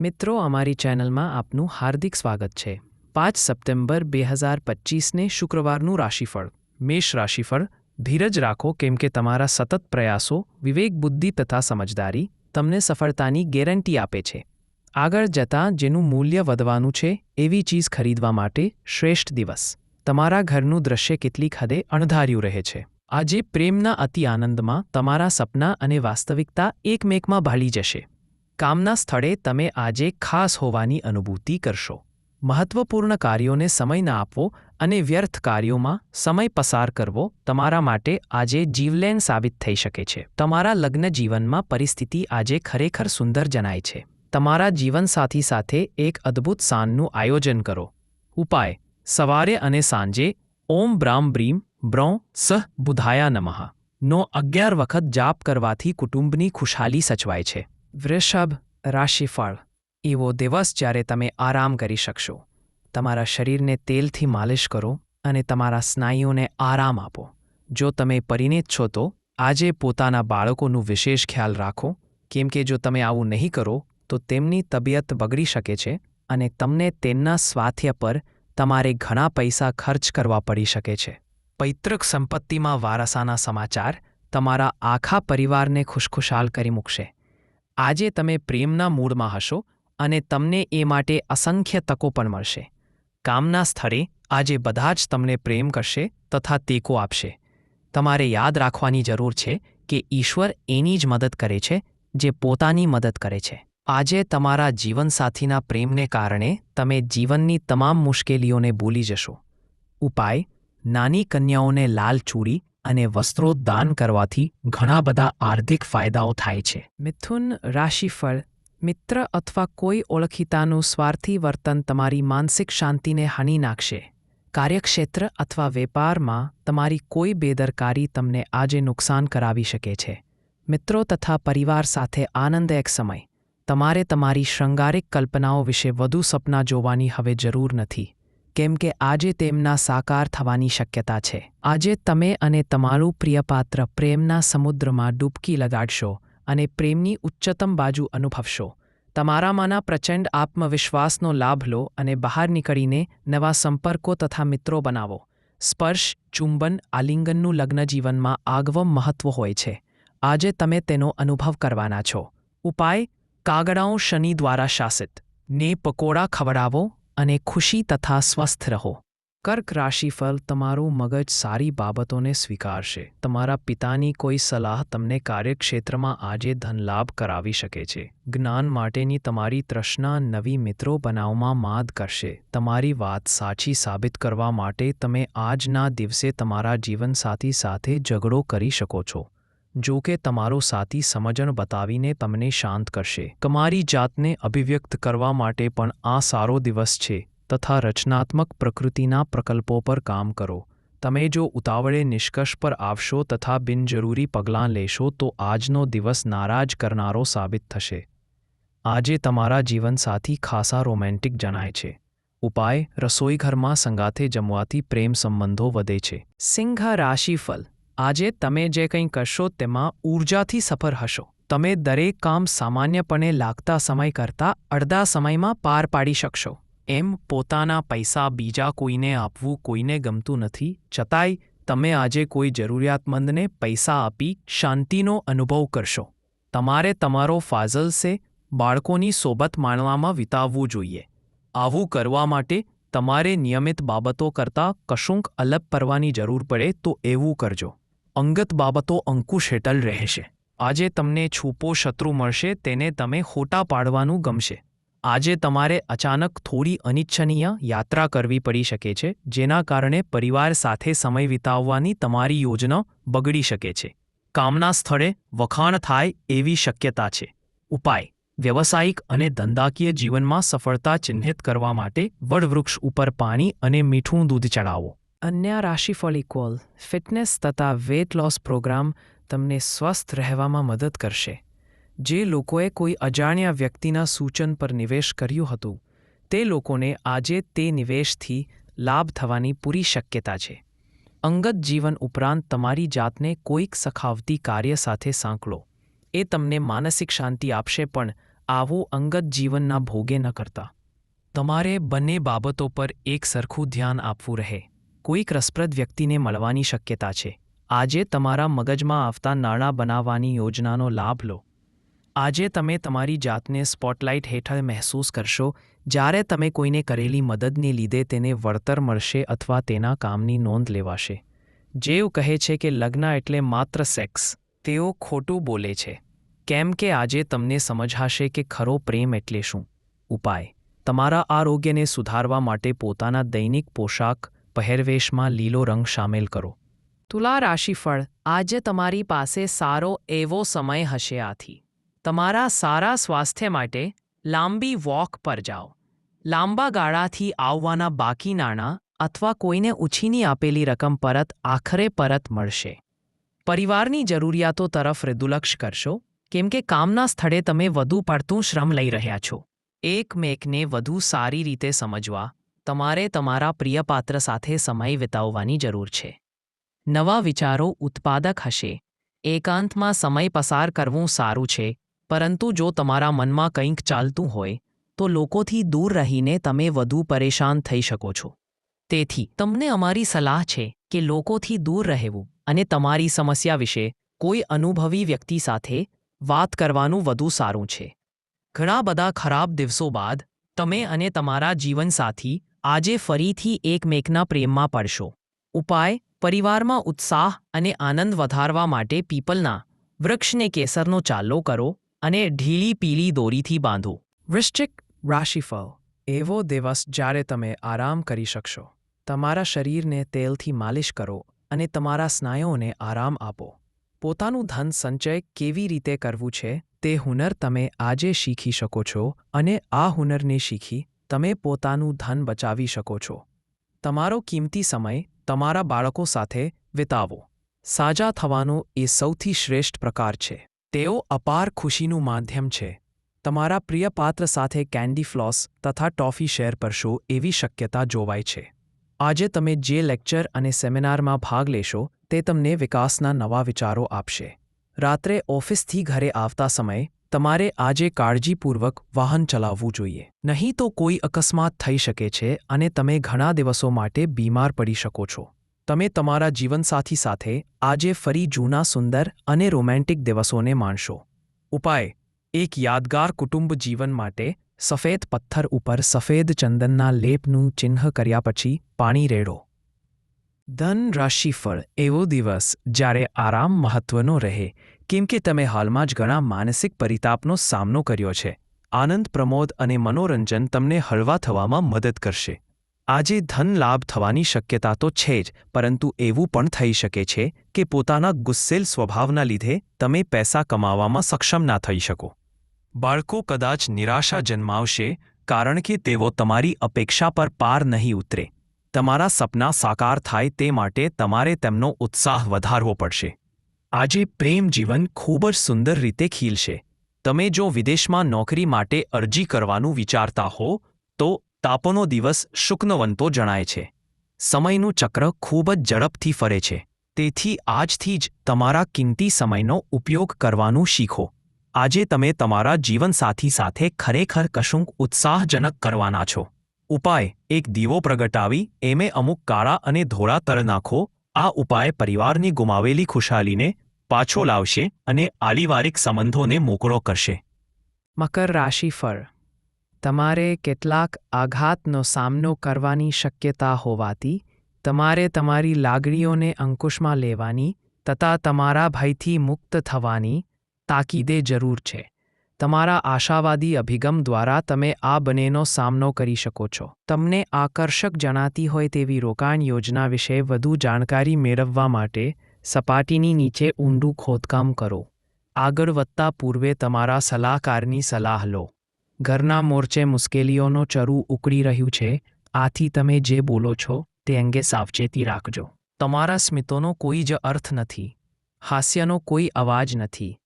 મિત્રો, અમારી ચેનલમાં આપનું હાર્દિક સ્વાગત છે. પાંચ સપ્ટેમ્બર બે હજાર પચીસને શુક્રવારનું રાશિફળ. મેષ રાશિફળ, ધીરજ રાખો કેમ કે તમારા સતત પ્રયાસો, વિવેક, બુદ્ધિ તથા સમજદારી તમને સફળતાની ગેરંટી આપે છે. આગળ જતાં જેનું મૂલ્ય વધવાનું છે એવી ચીજ ખરીદવા માટે શ્રેષ્ઠ દિવસ. તમારા ઘરનું દ્રશ્ય કેટલીક હદે અણધાર્યું રહે છે. આજે પ્રેમના અતિ આનંદમાં તમારા સપના અને વાસ્તવિકતા એકમેકમાં ભાળી જશે. કામના સ્થળે તમે આજે ખાસ હોવાની અનુભૂતિ કરશો. મહત્વપૂર્ણ કાર્યોને સમય ના આપવો અને વ્યર્થ કાર્યોમાં સમય પસાર કરવો તમારા માટે આજે જીવલેન સાબિત થઈ શકે છે. તમારા લગ્ન જીવનમાં પરિસ્થિતિ આજે ખરેખર સુંદર જણાય છે. તમારા જીવનસાથી સાથે એક અદ્ભુત સાનનું આયોજન કરો. ઉપાય, સવારે અને સાંજે, ઓમ બ્રામ બ્રીમ, બ્રૌ, સહ, બુધાયા નમઃ. નો અગિયાર વખત જાપ કરવાથી કુટુંબની ખુશાલી સચવાય છે. વૃષભ રાશિફળ. એવો દિવસ જ્યારે તમે આરામ કરી શકશો. તમારા શરીરને તેલથી માલિશ કરો અને તમારા સ્નાયુઓને આરામ આપો. જો તમે પરિણિત છો તો આજે પોતાના બાળકોનું વિશેષ ખ્યાલ રાખો. કેમ કે જો તમે આવું નહીં કરો, તો તેમની તબિયત બગડી શકે છે અને તમને તેમના સ્વાસ્થ્ય પર તમારે ઘણા પૈસા ખર્ચ કરવા પડી શકે છે. પૈતૃક સંપત્તિમાં વારસાના સમાચાર તમારા આખા પરિવારને ખુશખુશાલ કરી મૂકશે. આજે તમે પ્રેમના મૂડમાં હશો અને તમને એ માટે અસંખ્ય તકો પણ મળશે. કામના સ્થળે આજે બધા જ તમને પ્રેમ કરશે તથા ટેકો આપશે. તમારે યાદ રાખવાની જરૂર છે કે ઈશ્વર એની જ મદદ કરે છે, જે પોતાની મદદ કરે છે. આજે તમારા જીવનસાથીના પ્રેમને કારણે તમે જીવનની તમામ મુશ્કેલીઓને ભૂલી જશો. ઉપાય, નાની કન્યાઓને લાલ ચૂડી અને વસ્ત્રો દાન કરવાથી ઘણા બધા આર્થિક ફાયદાઓ થાય છે. મિથુન રાશિફળ, મિત્ર અથવા કોઈ ઓળખીતાનું સ્વાર્થી વર્તન તમારી માનસિક શાંતિને હાની નાખશે. કાર્યક્ષેત્ર અથવા વેપારમાં તમારી કોઈ બેદરકારી તમને આજે નુકસાન કરાવી શકે છે. મિત્રો તથા પરિવાર સાથે આનંદ એક સમય. તમારે તમારી શૃંગારિક કલ્પનાઓ વિશે વધુ સપના જોવાની હવે જરૂર નથી. કેમ કે આજે તેમના સાકાર થવાની શક્યતા છે. આજે તમે અને તમારું પ્રિયપાત્ર પ્રેમના સમુદ્રમાં ડૂબકી લગાડશો અને પ્રેમની ઉચ્ચતમ બાજુ અનુભવશો. તમારામાંના પ્રચંડ આત્મવિશ્વાસનો લાભ લો અને બહાર નીકળીને નવા સંપર્કો તથા મિત્રો બનાવો. સ્પર્શ, ચુંબન, આલિંગનનું લગ્નજીવનમાં આગવમ મહત્વ હોય છે. આજે તમે તેનો અનુભવ કરવાના છો. ઉપાય, કાગડાઓ શનિ દ્વારા શાસિત. ને પકોડા ખવડાવો અને ખુશી તથા સ્વસ્થ રહો. કર્ક રાશિફળ તમારું મગજ સારી બાબતોને સ્વીકારશે. તમારા પિતાની કોઈ સલાહ તમને કાર્યક્ષેત્રમાં આજે ધનલાભ કરાવી શકે છે. જ્ઞાન માટેની તમારી તૃષ્ણા નવી મિત્રો બનાવમાં માદ કરશે. તમારી વાત સાચી સાબિત કરવા માટે તમે આજના દિવસે તમારા જીવનસાથી સાથે ઝઘડો કરી શકો છો. જો કે તમારો સાથી સમજણ બતાવીને તમને શાંત કરશે. તમારી જાતને અભિવ્યક્ત કરવા માટે પણ આ સારો દિવસ છે. તથા રચનાત્મક પ્રકૃતિના પ્રકલ્પો પર કામ કરો. તમે જો ઉતાવળે નિષ્કર્ષ પર આવશો તથા બિનજરૂરી પગલાં લેશો તો આજનો દિવસ નારાજ કરનારો સાબિત થશે. આજે તમારા જીવનસાથી ખાસા રોમેન્ટિક જણાય છે. ઉપાય, રસોઈઘરમાં સંગાથે જમવાથી પ્રેમ સંબંધો વધે છે. સિંહ રાશિફળ આજે તમે જે કંઈ કરશો તેમાં ઊર્જાથી સફર હશો. તમે દરેક કામ સામાન્યપણે લાગતા સમય કરતાં અડધા સમયમાં પાર પાડી શકશો. એમ પોતાના પૈસા બીજા કોઈને આપવું કોઈને ગમતું નથી. છતાંય તમે આજે કોઈ જરૂરિયાતમંદને પૈસા આપી શાંતિનો અનુભવ કરશો. તમારે તમારો ફાઝલસે બાળકોની સોબત માણવામાં વિતાવવું જોઈએ. આવું કરવા માટે તમારે નિયમિત બાબતો કરતાં કશુંક અલગ પરવાની જરૂર પડે તો એવું કરજો. અંગત બાબતો અંકુશ હેઠળ રહેશે. આજે તમને છૂપો શત્રુ મળશે, તેને તમે ખોટા પાડવાનું ગમશે. આજે તમારે અચાનક થોડી અનિચ્છનીય યાત્રા કરવી પડી શકે છે, જેના કારણે પરિવાર સાથે સમય વિતાવવાની તમારી યોજના બગડી શકે છે. કામના સ્થળે વખાણ થાય એવી શક્યતા છે. ઉપાય, વ્યવસાયિક અને ધંધાકીય જીવનમાં સફળતા ચિહ્નિત કરવા માટે વડવૃક્ષ ઉપર પાણી અને મીઠું દૂધ ચડાવો અન્ય રાશિફળ ઇક્વલ ફિટનેસ તથા વેટ લોસ પ્રોગ્રામ તમને સ્વસ્થ રહેવામાં મદદ કરશે. જે લોકોએ કોઈ અજાણ્યા વ્યક્તિના સૂચન પર નિવેશ કર્યું હતું, તે લોકોને આજે તે નિવેશથી લાભ થવાની પૂરી શક્યતા છે. અંગત જીવન ઉપરાંત તમારી જાતને કોઈક સખાવતી કાર્ય સાથે સાંકળો. એ તમને માનસિક શાંતિ આપશે પણ આવો અંગત જીવનના ભોગે ન કરતા. તમારે બંને બાબતો પર એક સરખું ધ્યાન આપવું રહે. કોઈક રસપ્રદ વ્યક્તિને મળવાની શક્યતા છે. આજે તમારા મગજમાં આવતા નાણાં બનાવવાની યોજનાનો લાભ લો. આજે તમે તમારી જાતને સ્પોટલાઇટ હેઠળ મહેસૂસ કરશો, જ્યારે તમે કોઈને કરેલી મદદને લીધે તેને વળતર મળશે અથવા તેના કામની નોંધ લેવાશે. જેવ કહે છે કે લગ્ન એટલે માત્ર સેક્સ. તેઓ ખોટું બોલે છે. કેમ કે આજે તમને સમજાશે કે ખરો પ્રેમ એટલે શું? ઉપાય. તમારા આરોગ્યને સુધારવા માટે પોતાના દૈનિક પોશાક પહેરવેશમાં લીલો રંગ સામેલ કરો. તુલા રાશિફળ, આજે તમારી પાસે સારો એવો સમય હશે આથી. તમારા સારા સ્વાસ્થ્ય માટે લાંબી વોક પર જાઓ. લાંબા ગાળાથી આવવાના બાકી નાણાં અથવા કોઈને ઉછીની આપેલી રકમ પરત આખરે પરત મળશે. પરિવારની જરૂરિયાતો તરફ મૃદુલક્ષ કરશો, કેમ કે કામના સ્થળે તમે વધુ પડતું શ્રમ લઈ રહ્યા છો. એકમેકને વધુ સારી રીતે સમજવા તમારે તમારા પ્રિય પાત્ર સાથે સમય વિતાવવાની જરૂર છે. નવા વિચારો ઉત્પાદક હશે. એકાંતમાં સમય પસાર કરવું સારું છે, પરંતુ જો તમારા મનમાં કંઈક ચાલતું હોય, તો લોકોથી દૂર રહીને તમે વધુ પરેશાન થઈ શકો છો. તેથી, તમને અમારી સલાહ છે કે લોકોથી દૂર રહેવું અને તમારી સમસ્યા વિશે કોઈ અનુભવી વ્યક્તિ સાથે વાત કરવાનું વધુ સારું છે. ઘણા બધા ખરાબ દિવસો બાદ તમે અને તમારા જીવનસાથી આજે ફરીથી એકમેકના પ્રેમમાં પડશો. ઉપાય, પરિવારમાં ઉત્સાહ અને આનંદ વધારવા માટે પીપલના વૃક્ષને કેસરનો ચાલ્લો કરો અને ઢીલી પીલી દોરીથી બાંધો. વૃશ્ચિક રાશિફળ. એવો દિવસ જ્યારે તમે આરામ કરી શકશો. તમારા શરીરને તેલથી માલિશ કરો અને તમારા સ્નાયુઓને આરામ આપો. પોતાનું ધન સંચય કેવી રીતે કરવું છે તે હુનર તમે આજે શીખી શકો છો અને આ હુનરને શીખી તમે પોતાનું ધન બચાવી શકો છો. તમારો કિંમતી સમય તમારા બાળકો સાથે વિતાવો. સાજા થવાનો એ સૌથી શ્રેષ્ઠ પ્રકાર છે. તેઓ અપાર ખુશીનું માધ્યમ છે. તમારા પ્રિય પાત્ર સાથે કેન્ડી ફ્લોસ તથા ટોફી શેર કરશો એવી શક્યતા જોવાય છે. આજે તમે જે લેક્ચર અને સેમિનારમાં ભાગ લેશો તે તમને વિકાસના નવા વિચારો આપશે. રાત્રે ઓફિસથી ઘરે આવતા સમયે તમારે આજે કાળજીપૂર્વક વાહન ચલાવવું જોઈએ. નહીં તો કોઈ અકસ્માત થઈ શકે છે અને તમે ઘણા દિવસો માટે બીમાર પડી શકો છો. તમે તમારા જીવનસાથી સાથે આજે ફરી જૂના સુંદર અને રોમેન્ટિક દિવસોને માણશો. ઉપાય, એક યાદગાર કુટુંબ જીવન માટે સફેદ પથ્થર ઉપર સફેદ ચંદનના લેપનું ચિહ્ન કર્યા પછી પાણી રેડો. ધન રાશિફળ એવો દિવસ જ્યારે આરામ મહત્વનો રહે કેમ કે તમે હાલમાં જ ઘણા માનસિક પરિતાપનો સામનો કર્યો છે. આનંદ, પ્રમોદ અને મનોરંજન તમને હળવા થવામાં મદદ કરશે. આજે ધન લાભ થવાની શક્યતા તો છે જ, પરંતુ એવું પણ થઈ શકે છે કે પોતાના ગુસ્સેલ સ્વભાવના લીધે તમે પૈસા કમાવામાં સક્ષમ ના થઈ શકો. બાળકો કદાચ નિરાશા જન્માવશે, કારણ કે તેઓ તમારી અપેક્ષા પર પાર નહીં ઉતરે. તમારા સપના સાકાર થાય તે માટે તમારે તેમનો ઉત્સાહ વધારવો પડશે. આજે પ્રેમ જીવન ખૂબ જ સુંદર રીતે ખીલશે. તમે જો વિદેશમાં નોકરી માટે અરજી કરવાનું વિચારતા હો, તો તાપોનો દિવસ શુક્નવંતો જણાય છે. સમયનું ચક્ર ખૂબ જ ઝડપથી ફરે છે. તેથી આજથી જ તમારા કિંમતી સમયનો ઉપયોગ કરવાનું શીખો. આજે તમે તમારા જીવનસાથી સાથે ખરેખર કશુંક ઉત્સાહજનક કરવાના છો. ઉપાય, એક દીવો પ્રગટાવી, એમે અમુક કાળા અને ધોળા તર નાખો આ ઉપાય પરિવારની ગુમાવેલી ખુશાલીને પાછો લાવશે અને આલિવારિક સંબંધોને મોકળો કરશે. મકર રાશિ ફળ. તમારે કેટલાક આઘાતનો સામનો કરવાની શક્યતા હોવાથી, તમારે તમારી લાગણીઓને અંકુશમાં લેવાની તથા તમારા ભયથી મુક્ત થવાની તાકીદે જરૂર છે. તમારા આશાવાદી અભિગમ દ્વારા તમે આ બંનેનો સામનો કરી શકો છો. તમને આકર્ષક જણાતી હોય તેવી રોકાણ યોજના વિશે વધુ જાણકારી મેળવવા માટે સપાટીની નીચે ઊંડું ખોદકામ કરો. આગળ વધતા પૂર્વે તમારા સલાહકારની સલાહ લો. ઘરના મોરચે મુશ્કેલીઓનો ચરુ ઉકળી રહ્યું છે, આથી તમે જે બોલો છો તે અંગે સાવચેતી રાખજો. તમારા સ્મિતોનો કોઈ જ અર્થ નથી. હાસ્યનો કોઈ અવાજ નથી.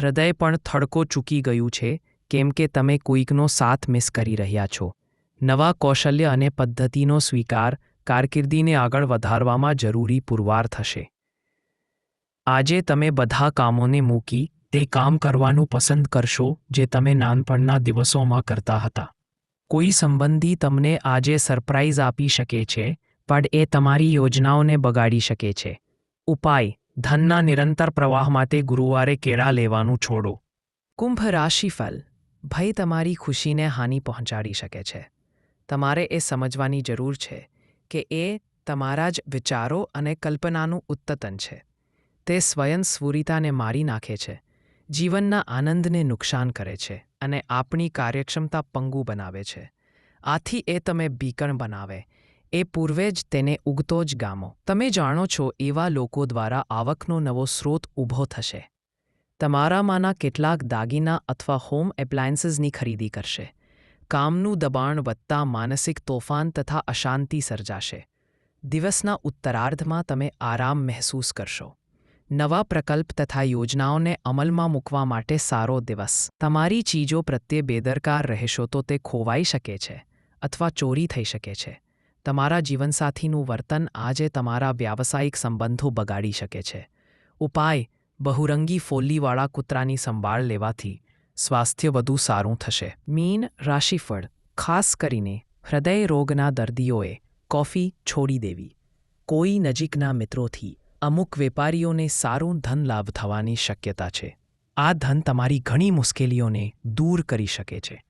હૃદય પણ થડકો ચૂકી ગયું છે, કેમ કે તમે કોઈકનો સાથ મિસ કરી રહ્યા છો. નવા કૌશલ્ય અને પદ્ધતિનો સ્વીકાર કારકિર્દીને આગળ વધારવામાં જરૂરી પુરવાર થશે. આજે તમે બધા કામોને મૂકી તે કામ કરવાનું પસંદ કરશો જે તમે નાનપણના દિવસોમાં કરતા હતા. કોઈ સંબંધી તમને આજે સરપ્રાઇઝ આપી શકે છે, પણ એ તમારી યોજનાઓને બગાડી શકે છે. ઉપાય ધનના નિરંતર પ્રવાહ માટે ગુરુવારે કેળા લેવાનું છોડો. કુંભ રાશિફલ ભય તમારી ખુશીને હાનિ પહોંચાડી શકે છે. તમારે એ સમજવાની જરૂર છે કે એ તમારા જ વિચારો અને કલ્પનાનું ઉત્તતન છે. તે સ્વયં સ્ફુરિતાને મારી નાખે છે. જીવનના આનંદને નુકસાન કરે છે અને આપણી કાર્યક્ષમતા પંગુ બનાવે છે. આથી એ તમે બીકણ બનાવે એ પૂર્વે જ તેને ઉગતો જ ગામો. તમે જાણો છો એવા લોકો દ્વારા આવકનો નવો સ્રોત ઊભો થશે. તમારામાંના કેટલાક દાગીના અથવા હોમ એપ્લાયન્સીસની ખરીદી કરશે. કામનું દબાણ વધતા માનસિક તોફાન તથા અશાંતિ સર્જાશે. દિવસના ઉત્તરાર્ધમાં તમે આરામ મહેસૂસ કરશો. નવા પ્રકલ્પ તથા યોજનાઓને અમલમાં મૂકવા માટે સારો દિવસ. તમારી ચીજો પ્રત્યે બેદરકાર રહેશો તો તે ખોવાઈ શકે છે અથવા ચોરી થઈ શકે છે. તમારા જીવનસાથીનું વર્તન આજે તમારા વ્યાવસાયિક સંબંધો બગાડી શકે છે. ઉપાય, બહુરંગી ફોલ્લીવાળા કૂતરાની સંભાળ લેવાથી સ્વાસ્થ્ય વધુ સારું થશે. મીન, રાશિફળ, ખાસ કરીને હૃદય રોગના દર્દીઓએ કોફી છોડી દેવી. કોઈ નજીકના મિત્રોથી અમુક વેપારીઓને સારું ધન લાભ થવાની શક્યતા છે. આ ધન તમારી ઘણી મુશ્કેલીઓને દૂર કરી શકે છે.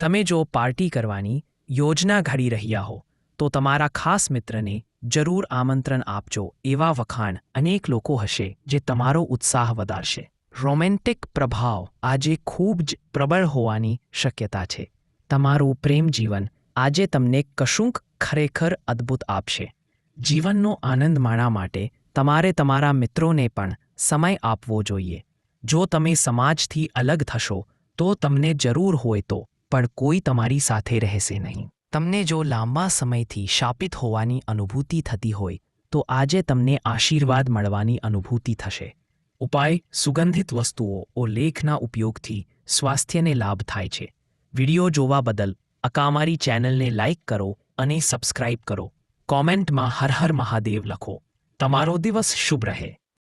તમે જો પાર્ટી કરવાની યોજના ઘડી રહ્યા હો તો તમારા ખાસ મિત્રને જરૂર આમંત્રણ આપજો એવા વખાણ અનેક લોકો હશે જે તમારો ઉત્સાહ વધારશે. રોમેન્ટિક પ્રભાવ આજે ખૂબ જ પ્રબળ હોવાની શક્યતા છે. તમારું પ્રેમ જીવન આજે તમને કશુંક ખરેખર અદ્ભુત આપશે. જીવનનો આનંદ માણવા માટે તમારે તમારા મિત્રોને પણ સમય આપવો જોઈએ. જો તમે સમાજથી અલગ થશો તો તમને જરૂર હોય તો, પણ કોઈ તમારી સાથે રહેશે નહીં. તમને જો લાંબા સમયથી શાપિત હોવાની અનુભૂતિ થતી હોય, તો આજે તમને આશીર્વાદ મળવાની અનુભૂતિ થશે. ઉપાય, સુગંધિત વસ્તુઓ ઓ લેખના ઉપયોગથી સ્વાસ્થ્યને લાભ થાય છે. વિડિયો જોવા બદલ અકામારી ચેનલને લાઇક કરો અને સબસ્ક્રાઇબ કરો. કોમેન્ટમાં હર હર મહાદેવ લખો. તમારો દિવસ શુભ રહે.